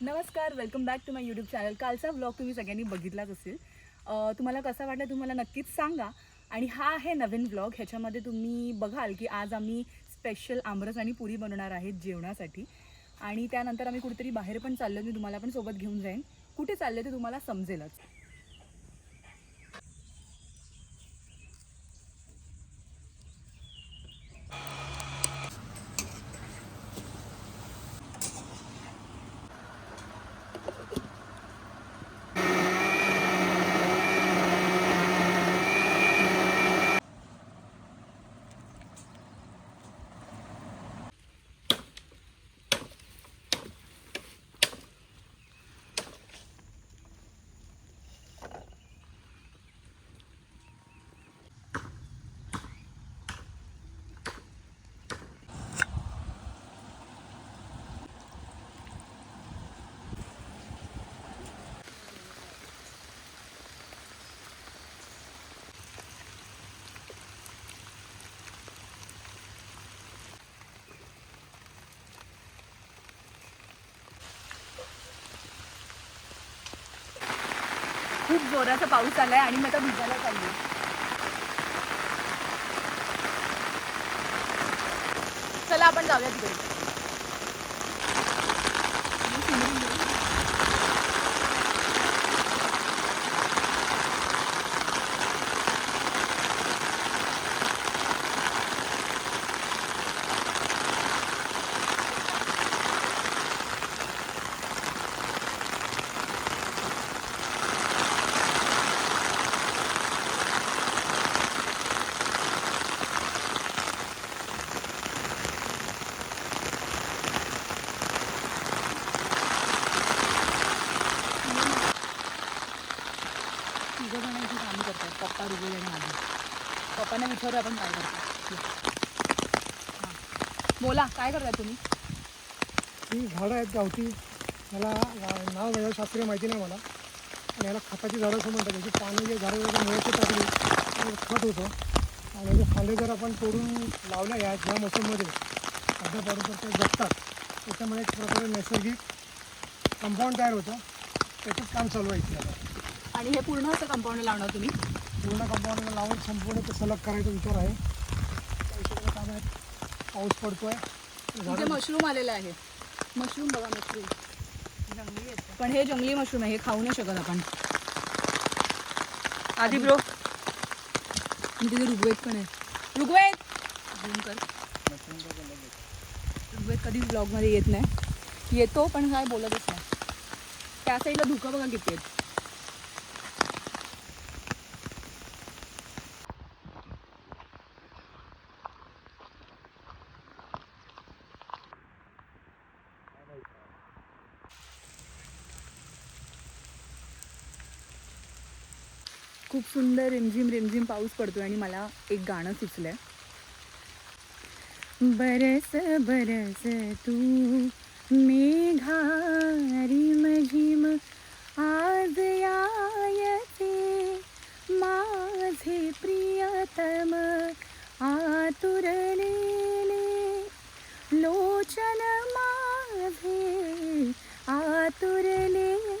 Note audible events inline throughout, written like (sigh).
नमस्कार welcome back to my YouTube channel कालचा vlog तुम्ही सगळ्यांनी बघितलाच असेल. तुम्हाला कसा वाटला तुम्हाला नक्कीच सांगा. आणि हा आहे नवीन व्लॉग ह्याच्यामध्ये तुम्ही बघाल की आज आम्ही स्पेशल आमरस आणि पुरी बनवणार आहेत जेवणासाठी. आणि त्यानंतर आम्ही कुठेतरी बाहेर पण चाललो मी तुम्हाला पण सोबत घेऊन जाईन. कुठे चालले ते तुम्हाला समजेलच. खूप जोराचा पाऊस आलाय आणि मी आता भिजायला चालली चला आपण जाऊया तिकडे. तिघं जणांची कामं करतात. पप्पा रुबल आणि आधी पप्पांना विचारू आपण काय करतो हां. बोला काय करता तुम्ही? ही झाडं आहेत गावठी. मला नाव वेगळं शास्त्रीय माहिती नाही मला. आणि याला खताची झाडं असं म्हणतात. त्याची पाणी जे झाडं जर मिळते टाकली तर खत होतं. आणि याचे फांदे जर आपण तोडून लावल्या या ह्या मोसममध्ये अर्ध्या पाडून ते जगतात. त्याच्यामुळे एक प्रकारे नैसर्गिक कंपाऊंड तयार होतं. त्याचंच काम चालू आहे इथे आता. आणि हे पूर्ण असं कंपाऊंड लावणार तुम्ही? पूर्ण कंपाऊंडला लावून संपूर्ण ते सलग करायचा विचार आहे. पाऊस पडतोय. इथे झाडं मशरूम आलेलं आहे. मशरूम बघा मशरूम पण हे जंगली मशरूम आहे हे खाऊ नाही शकत आपण. आधी ब्रो तिथे ऋग्वेद पण आहे. ऋग्वेद! Zoom कर ऋग्वेद कधीच ब्लॉगमध्ये येत नाही. येतो पण काय बोलतच नाही. त्या साईडला धुकं बघा किती आहेत. खूप सुंदर रिमझिम रिमझिम पाऊस पडतोय आणि मला एक गाणं सुचलंय. बरस बरस तू मेघा रिम झिम आज यायचे माझे प्रियतम आतुरलेले. लोचन माझे आतुरलेले.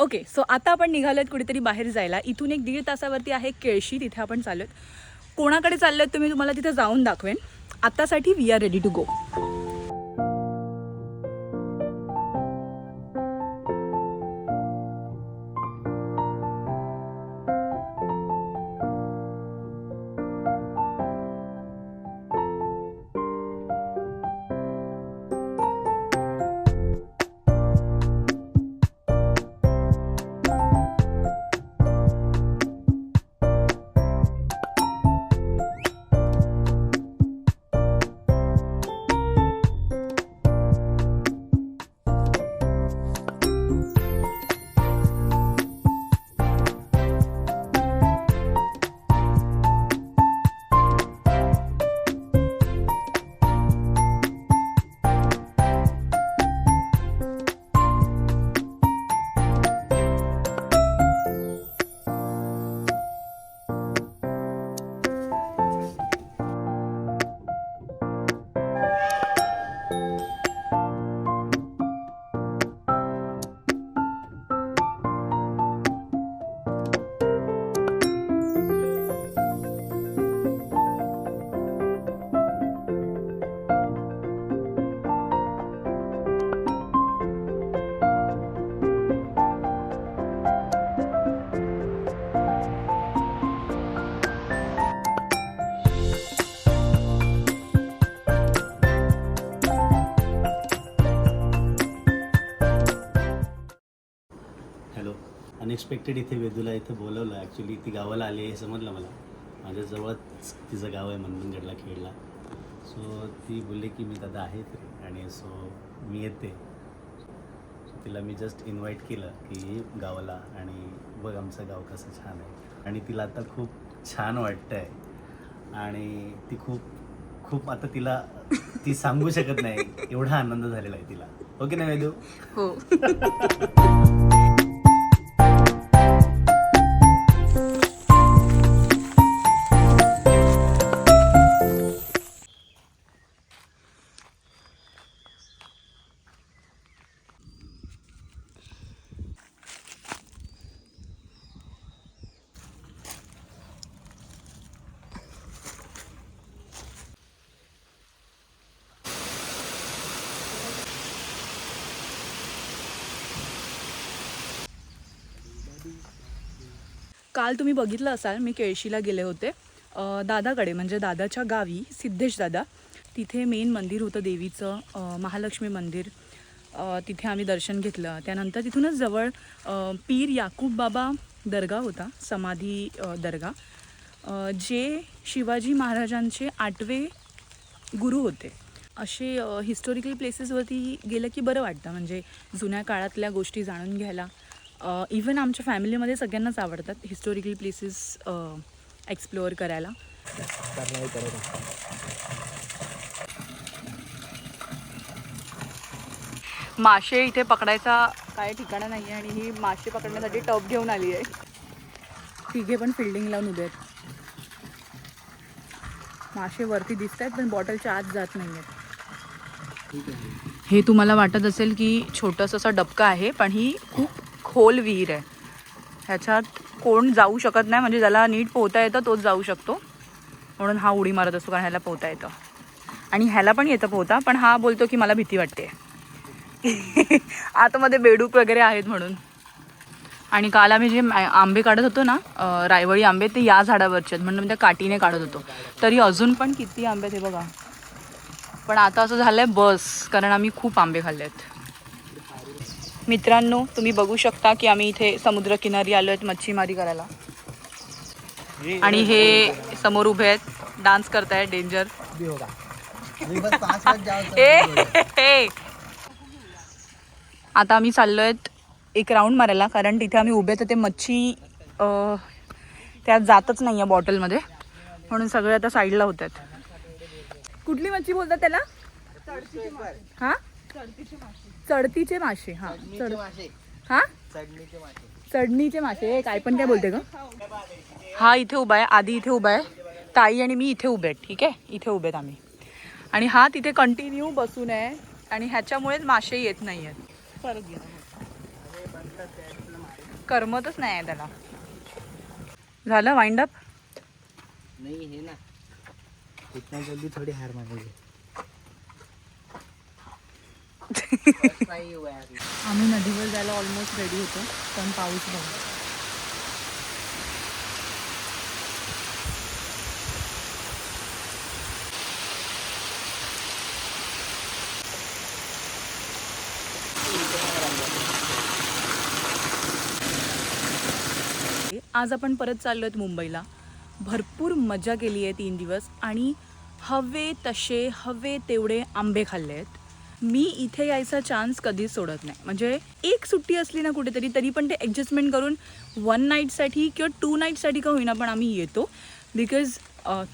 ओके सो आता आपण निघालोत कुठेतरी बाहेर जायला. इथून एक दीड तासावरती आहे केळशी तिथे आपण चाललोत कोणाकडे चाललोत तुम्ही तुम्हाला तिथे जाऊन दाखवेन. आत्तासाठी we are ready to go unexpected इथे वेदूला इथे बोलवलं. ॲक्च्युली ती गावाला आली आहे हे समजलं मला. माझ्याजवळच तिचं गाव आहे मनमनगडला खेडला. सो ती बोलली की मी दादा आहे तरी आणि सो मी येते. तिला मी जस्ट इन्व्हाइट केलं की गावाला. आणि बघ आमचं गाव कसं छान आहे. आणि तिला आता खूप छान वाटतं आहे आणि ती खूप खूप आता तिला ती सांगू शकत नाही. एवढा आनंद झालेला आहे तिला. ओके ना वेदू? हो. (laughs) काल तुम्ही बघितलं असाल मी केळशीला गेले होते. दादाकडे म्हणजे दादाच्या गावी सिद्धेश दादा तिथे मेन मंदिर होतं देवीचं महालक्ष्मी मंदिर. तिथे आम्ही दर्शन घेतलं. त्यानंतर तिथूनच जवळ पीर याकूब बाबा दर्गा होता समाधी दर्गा. जे शिवाजी महाराजांचे आठवे गुरु होते. असे हिस्टोरिकल प्लेसेसवरती गेलं की बरं वाटतं. म्हणजे जुन्या काळातल्या गोष्टी जाणून घ्यायला. इवन आमच्या फॅमिलीमध्ये सगळ्यांनाच आवडतात हिस्टोरिकल प्लेसेस एक्सप्लोअर करायला. मासे इथे पकडायचा काय ठिकाण नाही आहे आणि ही मासे पकडण्यासाठी टप घेऊन आली आहे. तिघे पण फिल्डिंग लावून उभे आहेत. मासे वरती दिसत आहेत पण बॉटलच्या आत जात नाही आहेत हे तुम्हाला वाटत असेल की छोटंसं असं डबका आहे पण ही खूप खोल विहीर आहे. ह्याच्यात कोण जाऊ शकत नाही म्हणजे ज्याला नीट पोहता येतं तोच जाऊ शकतो. म्हणून हा उडी मारत असतो कारण ह्याला पोहता येतं. आणि ह्याला पण येतं पोहता पण हा बोलतो की मला भीती वाटते. (laughs) आतमध्ये बेडूक वगैरे आहेत म्हणून. आणि काल आम्ही जे आंबे काढत होतो ना रायवळी आंबे ते या झाडावरचे आहेत. म्हणून मी त्या काठीने काढत होतो. तरी अजून पण किती आंबे आहेत बघा. पण आता असं झालं आहे बस कारण आम्ही खूप आंबे खाल्ले आहेत मित्रांनो तुम्ही बघू शकता की आम्ही इथे समुद्रकिनारी आलो आहेत मच्छीमारी करायला. आणि हे समोर उभे आहेत डान्स करतायत डेंजर. आता आम्ही चाललो आहेत एक राऊंड मारायला कारण तिथे आम्ही उभे तर ते मच्छी त्यात जातच नाही आहे बॉटलमध्ये. म्हणून सगळे आता साईडला होत. आहेत कुठली मच्छी बोलतात त्याला? हा? चढतीचे मासे. हा. चढ हा? चढणीचे मासे. काय पण काय बोलते ग? हा इथे उभा आहे आधी इथे उभा आहे. ताई आणि मी इथे उभे आहेत ठीक आहे? इथे उभे आहेत आम्ही. आणि हा तिथे कंटिन्यू बसून आहे. आणि ह्याच्यामुळेच मासे येत नाही आहेत. करमतच नाही आहे त्याला. झालं वाइंड अप नहीं है ना. इतना जल्दी थोड़ी हार अभी आम्ही नदीवर जायला ऑलमोस्ट रेडी होतो पण पाऊस बघा. आज आपण परत चाललो आहेत मुंबईला. भरपूर मजा केली आहे तीन दिवस आणि हवे तसे हवे तेवढे आंबे खाल्ले आहेत. मी इथे यायचा चान्स कधीच सोडत नाही. म्हणजे एक सुट्टी असली ना कुठेतरी तरी पण ते ॲडजस्टमेंट करून वन नाईटसाठी किंवा टू नाईटसाठी का होईना पण आम्ही येतो. बिकॉज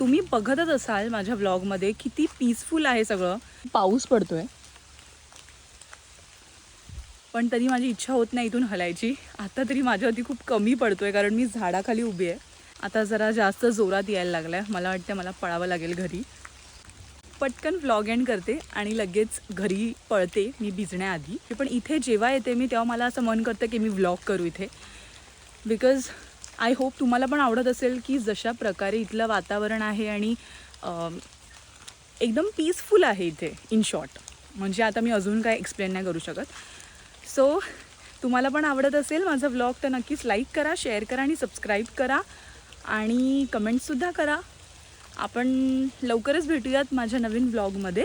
तुम्ही बघतच असाल माझ्या व्लॉगमध्ये किती पीसफुल आहे सगळं. पाऊस पडतोय. पण तरी माझी इच्छा होत नाही इथून हलायची. आता तरी माझ्यावरती खूप कमी पडतोय कारण मी झाडाखाली उभी आहे. आता जरा जास्त जोरात यायला लागलाय. मला वाटतं मला पळावं लागेल घरी. पटकन व्लॉग एंड करते आणि लगेच घरी पळते मी भिजण्याआधी. पण इथे जेव्हा येते मी तेव्हा मला असं मन करतं की मी व्लॉग करू इथे. बिकॉज आय होप तुम्हाला पण आवडत असेल की जशा प्रकारे इथलं वातावरण आहे आणि एकदम पीसफुल आहे इथे इन शॉर्ट म्हणजे आता मी अजून काय एक्सप्लेन नाही करू शकत. सो तुम्हाला पण आवडत असेल माझा व्लॉग तर नक्कीच लाईक करा शेअर करा आणि सबस्क्राईब करा. आणि कमेंटसुद्धा करा. आपण लवकरच भेटूयात माझ्या नवीन ब्लॉगमध्ये